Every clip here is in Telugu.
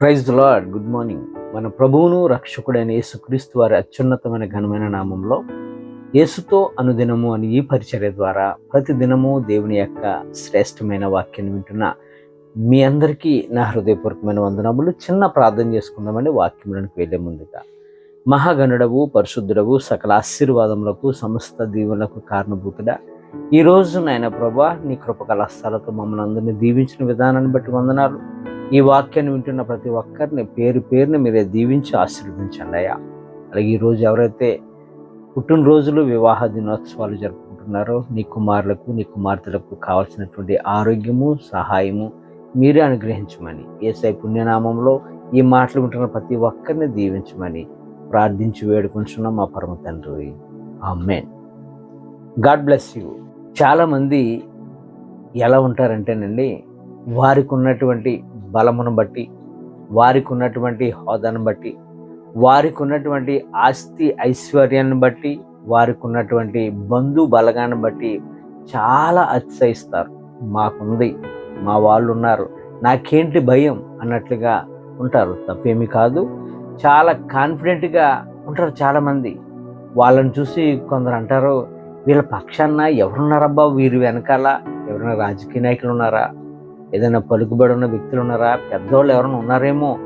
ప్రైజ్ లార్డ్ గుడ్ మార్నింగ్ మన ప్రభువును రక్షకుడైన యేసుక్రీస్తు వారి అత్యున్నతమైన ఘనమైన నామంలో యేసుతో అనుదినము అని ఈ పరిచర్య ద్వారా ప్రతి దినము దేవుని యొక్క శ్రేష్టమైన వాక్యాన్ని వింటున్న మీ అందరికీ నా హృదయపూర్వకమైన వందనములు. చిన్న ప్రార్థన చేసుకుందామని వాక్యములకు వెళ్ళే ముందుగా మహాగణుడవు పరిశుద్ధుడవు సకల ఆశీర్వాదములకు సమస్త దీవులకు కారణభూతుడా. ఈ రోజు నాయన ప్రభా నీ కృపకల స్థలతో మమ్మల్ని అందరినీ దీవించిన విధానాన్ని బట్టి వందనాలు. ఈ వాక్యాన్ని వింటున్న ప్రతి ఒక్కరిని పేరు పేరుని మీరే దీవించి ఆశీర్వదించండి అయ్యా. అలాగే ఈరోజు ఎవరైతే పుట్టినరోజులు వివాహ దినోత్సవాలు జరుపుకుంటున్నారో నీ కుమారులకు నీ కుమార్తెలకు కావాల్సినటువంటి ఆరోగ్యము సహాయము మీరే అనుగ్రహించమని ఏసై పుణ్యనామంలో ఈ మాటలు వింటున్న ప్రతి ఒక్కరిని దీవించమని ప్రార్థించి వేడుకుంటున్నాం మా పరమ తండ్రి. ఆమెన్. God bless you. చాలామంది ఎలా ఉంటారంటేనండి వారికి ఉన్నటువంటి బలమును బట్టి వారికి ఉన్నటువంటి హోదాను బట్టి వారికి ఉన్నటువంటి ఆస్తి ఐశ్వర్యాన్ని బట్టి వారికి ఉన్నటువంటి బంధు బలగాన్ని బట్టి చాలా అతిశయిస్తారు. మాకుంది మా వాళ్ళు ఉన్నారు నాకేంటి భయం అన్నట్లుగా ఉంటారు. తప్పేమీ కాదు చాలా కాన్ఫిడెంట్గా ఉంటారు చాలామంది. వాళ్ళని చూసి కొందరు అంటారు వీళ్ళ పక్షాన ఎవరున్నారబ్బా? వీరి వెనకాల ఎవరైనా రాజకీయ నాయకులు ఉన్నారా? ఏదైనా పలుకుబడి ఉన్న వ్యక్తులు ఉన్నారా? పెద్దవాళ్ళు ఎవరైనా ఉన్నారేమో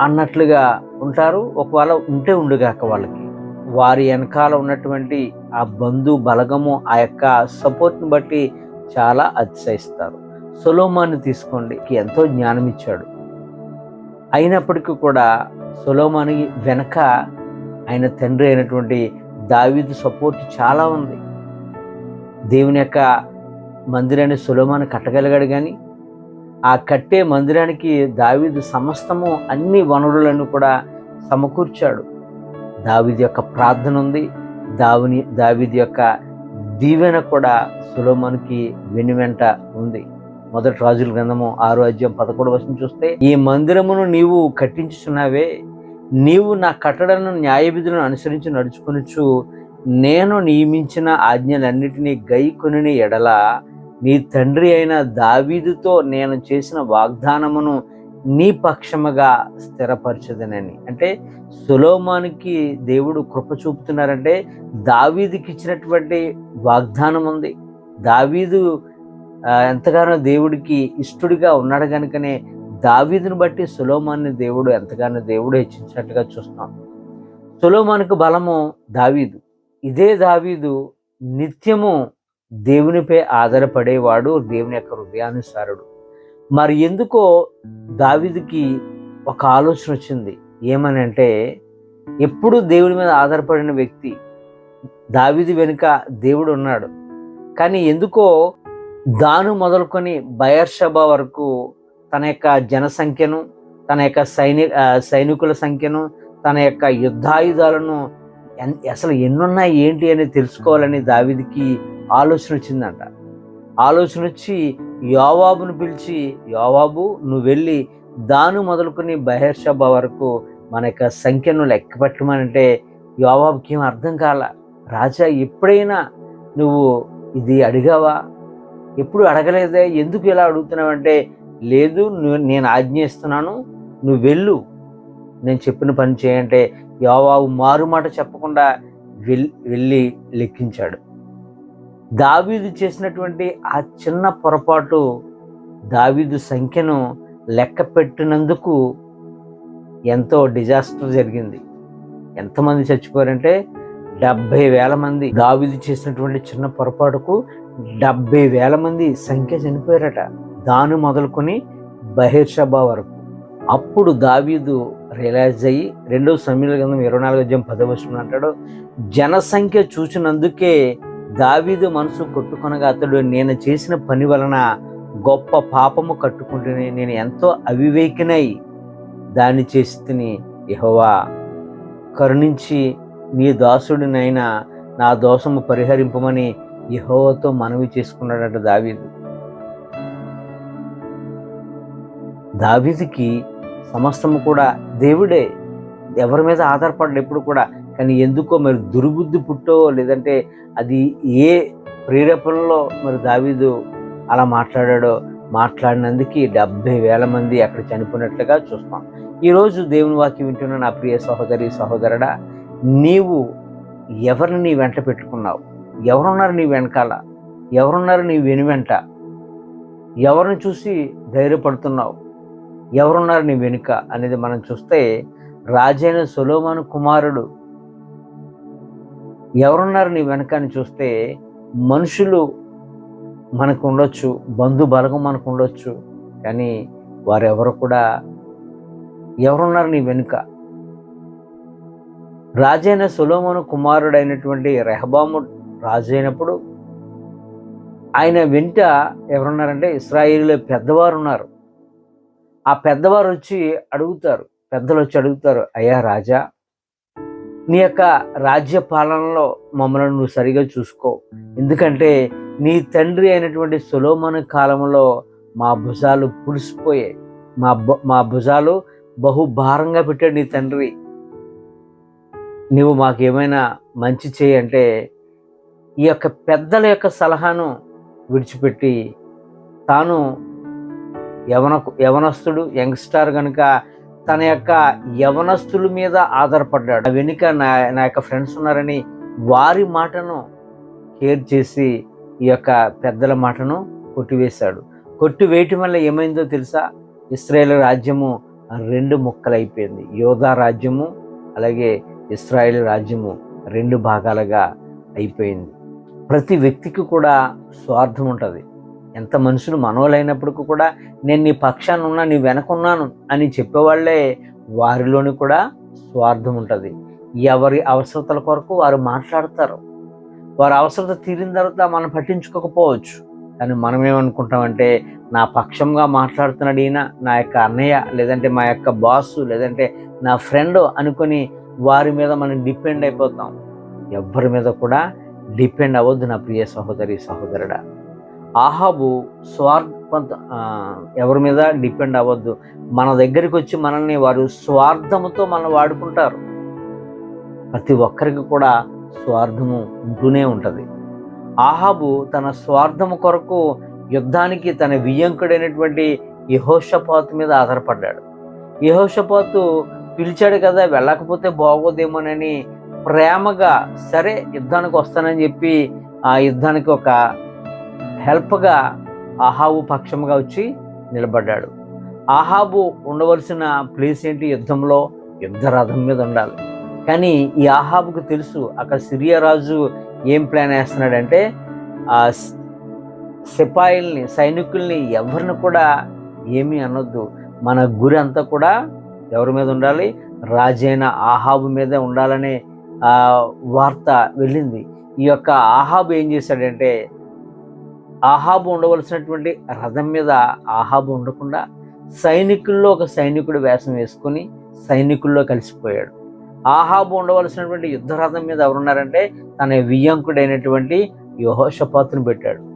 అన్నట్లుగా ఉంటారు. ఒకవేళ ఉంటే ఉండుగాక వాళ్ళకి. వారి వెనకాల ఉన్నటువంటి ఆ బంధు బలగము ఆ యొక్క సపోర్ట్ని బట్టి చాలా అతిశయిస్తారు. సొలోమాన్ని తీసుకోండి. ఎంతో జ్ఞానం ఇచ్చాడు. అయినప్పటికీ కూడా సొలోమాని వెనక ఆయన తండ్రి అయినటువంటి దావీదు సపోర్ట్ చాలా ఉంది. దేవుని యొక్క మందిరాన్ని సులభాన్ని కట్టగలిగాడు కానీ ఆ కట్టే మందిరానికి దావీదు సమస్తము అన్ని వనరులను కూడా సమకూర్చాడు. దావీది యొక్క ప్రార్థన ఉంది. దావిని దావీది యొక్క దీవెన కూడా సులోమానికి వెనువెంట ఉంది. మొదటి రాజుల గ్రంథము ఆరో అధ్యాయం పదకొండు వర్షం చూస్తే ఈ మందిరమును నీవు కట్టించుచున్నావే నీవు నా కట్టడను న్యాయవిధులను అనుసరించి నడుచుకొనుచు నేను నియమించిన ఆజ్ఞలన్నిటినీ గైకొనిన ఎడల నీ తండ్రి అయిన దావీదుతో నేను చేసిన వాగ్దానమును నీ పక్షముగా స్థిరపరచదనని. అంటే సులోమానికి దేవుడు కృప చూపుతున్నారంటే దావీదుకి ఇచ్చినటువంటి వాగ్దానం ఉంది. దావీదు ఎంతగానో దేవుడికి ఇష్టడిగా ఉన్నాడు కనుకనే దావీదుని బట్టి సులోమాన్ని దేవుడు ఎంతగానో దేవుడు హెచ్చించినట్టుగా చూస్తున్నాం. సులోమానికి బలము దావీదు. ఇదే దావీదు నిత్యము దేవునిపై ఆధారపడేవాడు దేవుని యొక్క హృదయానుసారుడు. మరి ఎందుకో దావీదుకి ఒక ఆలోచన వచ్చింది. ఏమని అంటే ఎప్పుడు దేవుని మీద ఆధారపడిన వ్యక్తి దావీదు వెనుక దేవుడు ఉన్నాడు. కానీ ఎందుకో దాను మొదలుకొని బయర్షభ వరకు తన యొక్క జనసంఖ్యను తన యొక్క సైని సైనికుల సంఖ్యను తన యొక్క యుద్ధాయుధాలను అసలు ఎన్నున్నాయి ఏంటి అని తెలుసుకోవాలని దావిదికి ఆలోచన వచ్చిందంట. ఆలోచన వచ్చి యోవాబును పిలిచి యోవాబు నువ్వు వెళ్ళి దాను మొదలుకొని బహిర్షబ వరకు మన యొక్క సంఖ్యను లెక్క పెట్టమనంటే యోవాబుకి ఏం అర్థం కాల. రాజా ఎప్పుడైనా నువ్వు ఇది అడిగావా? ఎప్పుడు అడగలేదే? ఎందుకు ఇలా అడుగుతున్నావంటే లేదు నేను ఆజ్ఞిస్తున్నాను నువ్వు వెళ్ళు నేను చెప్పిన పని చేయంటే యోవాబు మారు మాట చెప్పకుండా వెల్ వెళ్ళి లెక్కించాడు. దావీదు చేసినటువంటి ఆ చిన్న పొరపాటు దావీదు సంఖ్యను లెక్క పెట్టినందుకు ఎంతో డిజాస్టర్ జరిగింది. ఎంతమంది చచ్చిపోయారంటే డెబ్భై వేల మంది. దావీదు చేసినటువంటి చిన్న పొరపాటుకు డెబ్భై వేల మంది సంఖ్య చనిపోయారట. దాని మొదలుకొని బహిర్షభా వరకు. అప్పుడు దావీదు రియలైజ్ అయ్యి రెండవ సమయంలో గ్రంథం ఇరవై నాలుగు అధ్యాయం పదవచనం అంటాడు జనసంఖ్య చూసినందుకే దావీదు మనసు కొట్టుకొనగా అతడు నేను చేసిన పని వలన గొప్ప పాపము కట్టుకుంటేనే నేను ఎంతో అవివేకినై దాన్ని చేసి తిని యహోవా కరుణించి నీ దాసుడినైనా నా దోషము పరిహరింపమని యెహోవాతో మనవి చేసుకున్నాడట దావీదు. దావీదుకి సమస్తము కూడా దేవుడే. ఎవరి మీద ఆధారపడడు ఎప్పుడు కూడా. కానీ ఎందుకో మరి దుర్బుద్ధి పుట్టో లేదంటే అది ఏ ప్రేరేపణలో మరి దావీదు అలా మాట్లాడాడో మాట్లాడినందుకు డెబ్బై వేల మంది అక్కడ చనిపోయినట్లుగా చూస్తాం. ఈరోజు దేవుని వాక్యం వింటున్న నా ప్రియ సహోదరి సహోదరుడా నీవు ఎవరిని నీ వెంట పెట్టుకున్నావు? ఎవరున్నారు నీ వెనకాల? ఎవరున్నారు నీ వెనువెంట? ఎవరిని చూసి ధైర్యపడుతున్నావు? ఎవరున్నారు నీ వెనుక అనేది మనం చూస్తే రాజైన సొలోమాను కుమారుడు. ఎవరున్నారు నీ వెనుక అని చూస్తే మనుషులు మనకు ఉండొచ్చు బంధు బలగం మనకు ఉండొచ్చు కానీ వారెవరు కూడా ఎవరున్నారు నీ వెనుక? రాజైన సులోమను కుమారుడైనటువంటి రెహబాము రాజు అయినప్పుడు ఆయన వెంట ఎవరున్నారంటే ఇస్రాయిల్లో పెద్దవారు ఉన్నారు ఆ పెద్దవారు వచ్చి అడుగుతారు. పెద్దలు వచ్చి అడుగుతారు అయ్యా రాజా నీ యొక్క రాజ్య పాలనలో మమ్మల్ని నువ్వు సరిగా చూసుకో. ఎందుకంటే నీ తండ్రి అయినటువంటి సులోమన కాలంలో మా భుజాలు పులిసిపోయాయి. మా మా భుజాలు బహు భారంగా పెట్టాడు నీ తండ్రి. నువ్వు మాకేమైనా మంచి చేయి అంటే ఈ యొక్క పెద్దల యొక్క సలహాను విడిచిపెట్టి తాను యవన యవనస్తుడు యంగ్స్టార్ కనుక తన యొక్క యవనస్తుల మీద ఆధారపడ్డాడు. వెనుక నా నా యొక్క ఫ్రెండ్స్ ఉన్నారని వారి మాటను కేర్ చేసి ఈ యొక్క పెద్దల మాటను కొట్టివేశాడు. కొట్టివేయటం వల్ల ఏమైందో తెలుసా? ఇస్రాయేల్ రాజ్యము రెండు ముక్కలైపోయింది. యోధా రాజ్యము అలాగే ఇస్రాయేల్ రాజ్యము రెండు భాగాలుగా అయిపోయింది. ప్రతి వ్యక్తికి కూడా స్వార్థం ఉంటుంది. ఎంత మనుషులు మనోలైనప్పటికీ కూడా నేను నీ పక్షాన ఉన్నా నీ వెనకున్నాను అని చెప్పేవాళ్ళే వారిలోని కూడా స్వార్థం ఉంటుంది. ఎవరి అవసరతల కొరకు వారు మాట్లాడతారు. వారి అవసరత తీరిన తర్వాత మనం పట్టించుకోకపోవచ్చు. కానీ మనం ఏమనుకుంటామంటే నా పక్షంగా మాట్లాడుతున్నాడు ఈయన నా యొక్క అన్నయ్య లేదంటే మా యొక్క బాసు లేదంటే నా ఫ్రెండ్ అనుకొని వారి మీద మనం డిపెండ్ అయిపోతాం. ఎవరి మీద కూడా డిపెండ్ అవ్వద్దు నా ప్రియ సహోదరి సహోదరుడా. ఆహాబు స్వార్థ ఎవరి మీద డిపెండ్ అవ్వద్దు. మన దగ్గరికి వచ్చి మనల్ని వారు స్వార్థముతో మనం వాడుకుంటారు. ప్రతి ఒక్కరికి కూడా స్వార్థము ఉంటూనే ఉంటుంది. ఆహాబు తన స్వార్థము కొరకు యుద్ధానికి తన వియ్యంకుడైనటువంటి యహోషపాతు మీద ఆధారపడ్డాడు. యహోషపాతు పిలిచాడు కదా వెళ్ళకపోతే బాగోదేమోనని ప్రేమగా సరే యుద్ధానికి వస్తానని చెప్పి ఆ యుద్ధానికి ఒక హెల్ప్గా ఆహాబు పక్షముగా వచ్చి నిలబడ్డాడు. ఆహాబు ఉండవలసిన ప్లేస్ ఏంటి? యుద్ధంలో యుద్ధ రథం మీద ఉండాలి. కానీ ఈ ఆహాబుకు తెలుసు అక్కడ సిరియా రాజు ఏం ప్లాన్ వేస్తున్నాడంటే ఆ సిపాయిల్ని సైనికుల్ని ఎవరిని కూడా ఏమీ అనొద్దు. మన గురి అంతా కూడా ఎవరి మీద ఉండాలి? రాజైన ఆహాబు మీదే ఉండాలనే వార్త వెళ్ళింది. ఈ యొక్క ఆహాబు ఏం చేశాడంటే ఆహాబు ఉండవలసినటువంటి రథం మీద ఆహాబు ఉండకుండా సైనికుల్లో ఒక సైనికుడు వేషం వేసుకొని సైనికుల్లో కలిసిపోయాడు. ఆహాబు ఉండవలసినటువంటి యుద్ధ రథం మీద ఎవరున్నారంటే తన వియ్యంకుడైనటువంటి యహోషపాతును పెట్టాడు.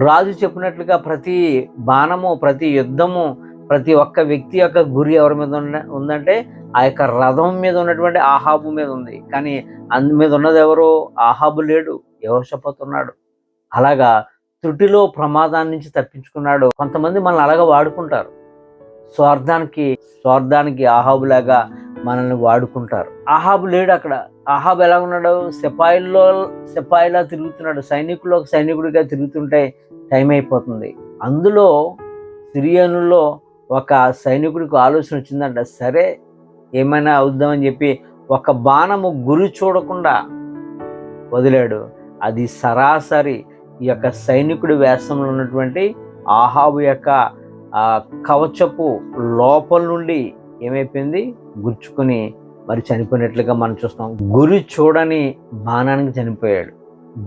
రాజు చెప్పినట్లుగా ప్రతి బాణము ప్రతి యుద్ధము ప్రతి ఒక్క వ్యక్తి యొక్క గురి ఎవరి మీద ఉన్న- ఉందంటే ఆ యొక్క రథం మీద ఉన్నటువంటి ఆహాబు మీద ఉంది. కానీ అందు మీద ఉన్నది ఎవరు ఆహాబు లేడు యోహోషపాత్ ఉన్నాడు. అలాగా త్రుటిలో ప్రమాదాన్ని నుంచి తప్పించుకున్నాడు. కొంతమంది మనల్ని అలాగా వాడుకుంటారు. స్వార్థానికి స్వార్థానికి ఆహాబులాగా మనల్ని వాడుకుంటారు. ఆహాబు లేడు అక్కడ. ఆహాబు ఎలా ఉన్నాడు? సిపాయిల్లో సిపాయిలా తిరుగుతున్నాడు. సైనికుల్లో ఒక సైనికుడిగా తిరుగుతుంటే టైం అయిపోతుంది. అందులో సిరియనుల్లో ఒక సైనికుడికి ఆలోచన వచ్చిందంట సరే ఏమైనా అవుద్దామని చెప్పి ఒక బాణము గురి చూడకుండా వదిలాడు. అది సరాసరి ఈ యొక్క సైనికుడి వేషంలో ఉన్నటువంటి ఆహాబు యొక్క కవచపు లోపల నుండి ఏమైపోయింది? గుచ్చుకుని మరి చనిపోయినట్లుగా మనం చూస్తాం గురి చూడని బాణానికి చనిపోయాడు.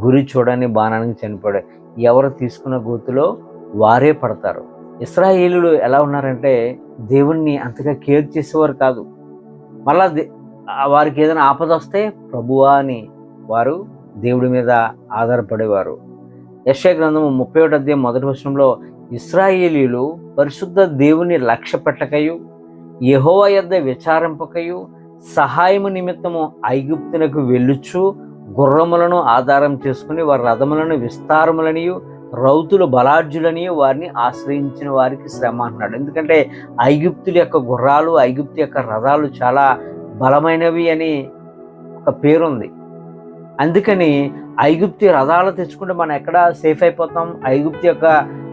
గురి చూడని బాణానికి చనిపోయాడు. ఎవరు తీసుకున్న గోతులో వారే పడతారు. ఇస్రాయేలులు ఎలా ఉన్నారంటే దేవుణ్ణి అంతగా కేర్ చేసేవారు కాదు. మళ్ళా వారికి ఏదైనా ఆపద వస్తే ప్రభువా అని వారు దేవుడి మీద ఆధారపడేవారు. యశ్వ గ్రంథము ముప్పై ఒకటి అధ్యాయం మొదటి వచనంలో ఇస్రాయేలీలు పరిశుద్ధ దేవుని లక్ష్య పెట్టకయు యహోవ యొద్ద విచారింపకయు సహాయము నిమిత్తము ఐగుప్తునకు వెళ్ళుచు గుర్రములను ఆధారం చేసుకుని వారి రథములను విస్తారములనియు రౌతులు బలార్జులని వారిని ఆశ్రయించిన వారికి శ్రమ అంటున్నాడు. ఎందుకంటే ఐగుప్తుల యొక్క గుర్రాలు ఐగుప్తు యొక్క రథాలు చాలా బలమైనవి అని ఒక పేరుంది. అందుకని ఐగుప్తి రథాలు తెచ్చుకుంటే మనం ఎక్కడ సేఫ్ అయిపోతాం? ఐగుప్తి యొక్క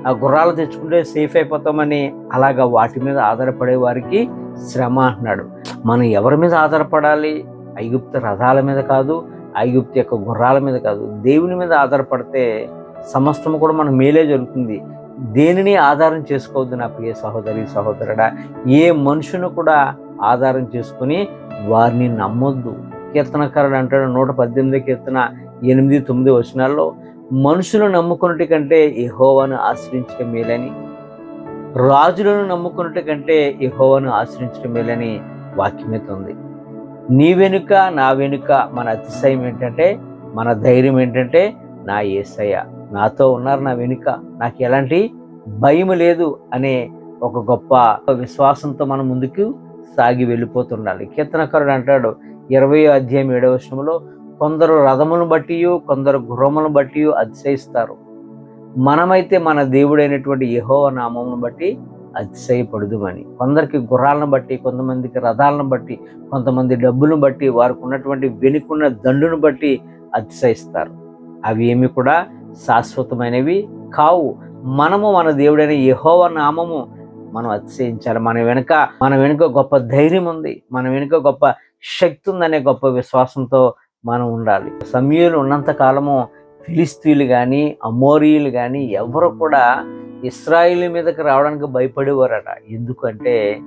ఆ గుర్రాలు తెచ్చుకుంటే సేఫ్ అయిపోతామని అలాగా వాటి మీద ఆధారపడే వారికి శ్రమ అంటున్నాడు. మనం ఎవరి మీద ఆధారపడాలి? ఐగుప్తి రథాల మీద కాదు ఐగుప్తి యొక్క గుర్రాల మీద కాదు. దేవుని మీద ఆధారపడితే సమస్తము కూడా మన మేలే జరుగుతుంది. దేనిని ఆధారం చేసుకోవద్దు నా ప్రియ సహోదరి సహోదరుడా? ఏ మనుషును కూడా ఆధారం చేసుకుని వారిని నమ్మొద్దు. కీర్తనకారుడు అంటాడు నూట పద్దెనిమిది కీర్తన ఎనిమిది తొమ్మిది వచనాల్లో మనుషులు నమ్ముకున్నటి కంటే ఇహోవాను ఆశ్రయించడం మేలని రాజులను నమ్ముకున్నటి కంటే యెహోవాను ఆశ్రయించడం మేలని వాక్యమైతే ఉంది నీ వెనుక నా వెనుక మన అతిశయం ఏంటంటే మన ధైర్యం ఏంటంటే నా ఏసయ్య నాతో ఉన్నారు నా వెనుక. నాకు ఎలాంటి భయం లేదు అనే ఒక గొప్ప విశ్వాసంతో మనం ముందుకు సాగి వెళ్ళిపోతుండాలి. కీర్తనకారుడు అంటాడు ఇరవై అధ్యాయం ఏడవ వర్షంలో కొందరు రథమును బట్టి కొందరు గుర్రమును బట్టి అతిశయిస్తారు. మనమైతే మన దేవుడైనటువంటి యహో నామమును బట్టి అతిశయపడుదుమని. కొందరికి గుర్రాలను బట్టి కొంతమందికి రథాలను బట్టి కొంతమంది డబ్బును బట్టి వారికి ఉన్నటువంటి వెనుకున్న దండును బట్టి అతిశయిస్తారు. అవి ఏమి కూడా శాశ్వతమైనవి కావు. మనము మన దేవుడైన యహోవ నామము మనం అతిశయించాలి. మన వెనుక మన వెనుక గొప్ప ధైర్యం ఉంది. మన వెనుక గొప్ప శక్తి ఉందనే గొప్ప విశ్వాసంతో మనం ఉండాలి. సమయంలో ఉన్నంత కాలము ఫిలిస్తీన్లు కానీ అమోరియలు కానీ ఎవరు కూడా ఇస్రాయిల్ మీదకి రావడానికి భయపడేవారట. ఎందుకంటే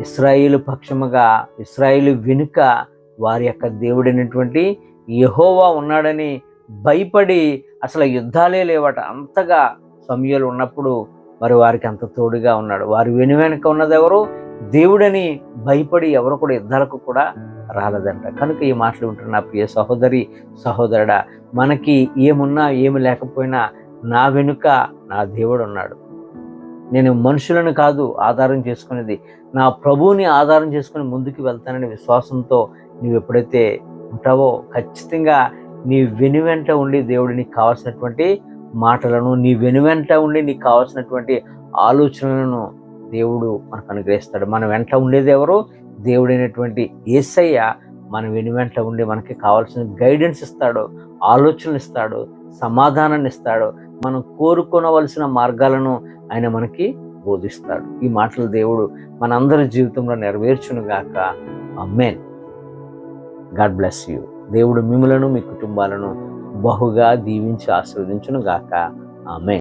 ఇస్రాయిల్ పక్షముగా ఇస్రాయిల్ వెనుక వారి యొక్క దేవుడైనటువంటి యహోవా ఉన్నాడని భయపడి అసలు యుద్ధాలే లేవట. అంతగా సమయాలు ఉన్నప్పుడు మరి వారికి అంత తోడుగా ఉన్నాడు. వారి వెను వెనుక ఉన్నది ఎవరు? దేవుడని భయపడి ఎవరు కూడా యుద్ధాలకు కూడా రాలేదంట. కనుక ఈ మాటలు వింటున్న ప్రియ సహోదరి సహోదరుడా మనకి ఏమున్నా ఏమి లేకపోయినా నా వెనుక నా దేవుడు ఉన్నాడు. నేను మనుషులను కాదు ఆధారం చేసుకునేది. నా ప్రభువుని ఆధారం చేసుకుని ముందుకు వెళ్తానని విశ్వాసంతో నువ్వు ఎప్పుడైతే ఉంటావో ఖచ్చితంగా నీ వెనువెంట ఉండి దేవుడు నీకు కావాల్సినటువంటి మాటలను నీ వెనువెంట ఉండి నీకు కావాల్సినటువంటి ఆలోచనలను దేవుడు మనకు అనుగ్రహిస్తాడు. మన వెంట ఉండేది ఎవరు? దేవుడైనటువంటి ఏసయ్య మన వెనువెంట ఉండి మనకి కావాల్సిన గైడెన్స్ ఇస్తాడు ఆలోచనలు ఇస్తాడు సమాధానాన్ని ఇస్తాడు. మనం కోరుకోనవలసిన మార్గాలను ఆయన మనకి బోధిస్తాడు. ఈ మాటలు దేవుడు మనందరి జీవితంలో నెరవేర్చును గాక. Amen God bless you. దేవుడు మిమ్మలను మీ కుటుంబాలను బహుగా దీవించి ఆశీర్వదించును గాక. ఆమె